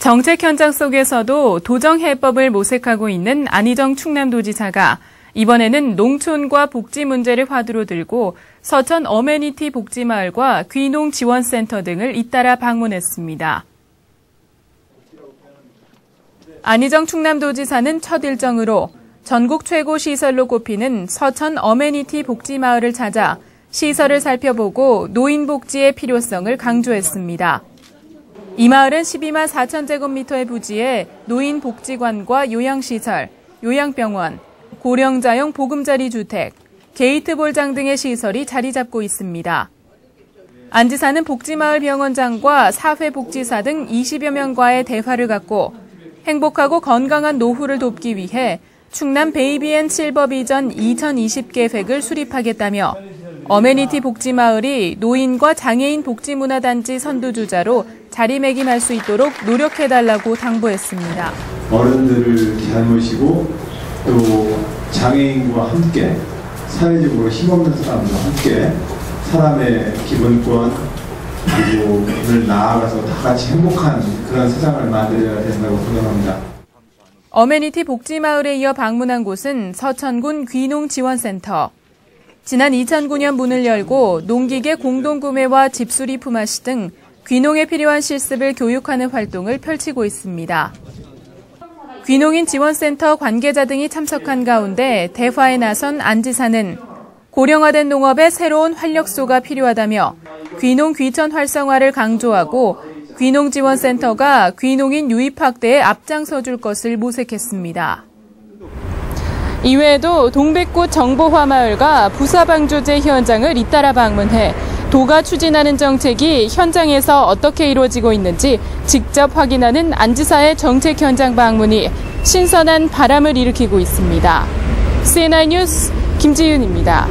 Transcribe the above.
정책 현장 속에서도 도정 해법을 모색하고 있는 안희정 충남도지사가 이번에는 농촌과 복지 문제를 화두로 들고 서천 어메니티 복지마을과 귀농 지원센터 등을 잇따라 방문했습니다. 안희정 충남도지사는 첫 일정으로 전국 최고 시설로 꼽히는 서천 어메니티 복지마을을 찾아 시설을 살펴보고 노인 복지의 필요성을 강조했습니다. 이 마을은 12만 4천 제곱미터의 부지에 노인 복지관과 요양시설, 요양병원, 고령자용 보금자리 주택, 게이트볼장 등의 시설이 자리 잡고 있습니다. 안 지사는 복지마을 병원장과 사회복지사 등 20여 명과의 대화를 갖고 행복하고 건강한 노후를 돕기 위해 충남 베이비앤 실버 비전 2020 계획을 수립하겠다며 어메니티 복지마을이 노인과 장애인 복지문화단지 선두주자로 자리매김할 수 있도록 노력해달라고 당부했습니다. 어른들을 잘 모시고 또 장애인과 함께 사회적으로 힘없는 사람들과 함께 사람의 기본권 그리고 를 나아가서 다 같이 행복한 그런 세상을 만들어야 된다고 생각합니다. 어메니티 복지마을에 이어 방문한 곳은 서천군 귀농지원센터. 지난 2009년 문을 열고 농기계 공동구매와 집수리 품앗이 등 귀농에 필요한 실습을 교육하는 활동을 펼치고 있습니다. 귀농인 지원센터 관계자 등이 참석한 가운데 대화에 나선 안 지사는 고령화된 농업에 새로운 활력소가 필요하다며 귀농 귀천 활성화를 강조하고 귀농지원센터가 귀농인 유입 확대에 앞장서 줄 것을 모색했습니다. 이외에도 동백꽃 정보화 마을과 부사방조제 현장을 잇따라 방문해 도가 추진하는 정책이 현장에서 어떻게 이루어지고 있는지 직접 확인하는 안지사의 정책 현장 방문이 신선한 바람을 일으키고 있습니다. CNI 뉴스 김지윤입니다.